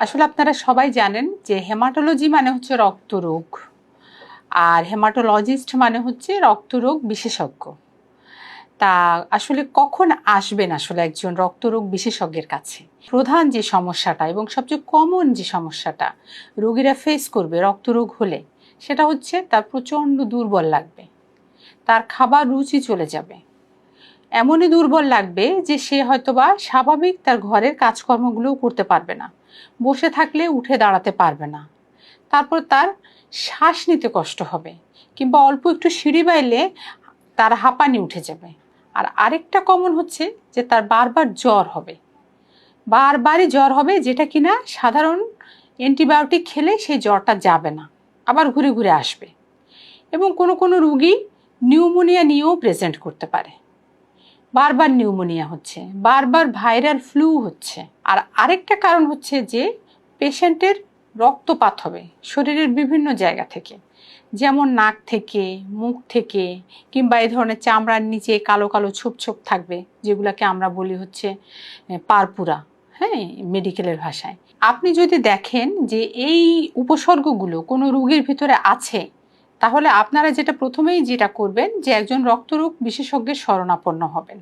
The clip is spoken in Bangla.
আসলে আপনারা সবাই জানেন যে হেমাটোলজি মানে হচ্ছে রক্তরোগ। আর হেমাটোলজিস্ট মানে হচ্ছে রক্তরোগ বিশেষজ্ঞ। তা আসলে কখন আসবেন আসলে একজন রক্তরোগ বিশেষজ্ঞের কাছে? প্রধান যে সমস্যাটা এবং সবচেয়ে কমন যে সমস্যাটা রোগীরা ফেস করবে রক্তরোগ হলে, সেটা হচ্ছে তার প্রচণ্ড দুর্বল লাগবে। তার খাবার রুচি চলে যাবে। এমনই দুর্বল লাগবে যে সে হয়তোবা স্বাভাবিক তার ঘরের কাজকর্মগুলোও করতে পারবে না। বসে থাকলে উঠে দাঁড়াতে পারবে না। তারপর তার শ্বাস নিতে কষ্ট হবে কিংবা অল্প একটু সিঁড়ি বাইলে তার হাঁপানি উঠে যাবে। আর আরেকটা কমন হচ্ছে যে তার বারবার জ্বর হবে। বারবারই জ্বর হবে যেটা কিনা সাধারণ অ্যান্টিবায়োটিক খেলে সেই জ্বরটা যাবে না, আবার ঘুরে ঘুরে আসবে। এবং কোনো কোনো রুগী নিউমোনিয়া নিয়েও প্রেজেন্ট করতে পারে। বারবার নিউমোনিয়া হচ্ছে, বারবার ভাইরাল ফ্লু হচ্ছে। আর আরেকটা কারণ হচ্ছে যে, পেশেন্টের রক্তপাত হবে শরীরের বিভিন্ন জায়গা থেকে। যেমন নাক থেকে, মুখ থেকে, কিংবা এই ধরনের চামড়ার নিচে কালো কালো ছোপ ছোপ থাকবে, যেগুলোকে আমরা বলি হচ্ছে পারপুরা হ্যাঁ মেডিকেলের ভাষায়। আপনি যদি দেখেন যে এই উপসর্গগুলো কোনো রোগীর ভিতরে আছে, তাহলে আপনারা যেটা প্রথমেই যেটা করবেন যে একজন রক্তরোগ বিশেষজ্ঞের শরণাপন্ন হবেন।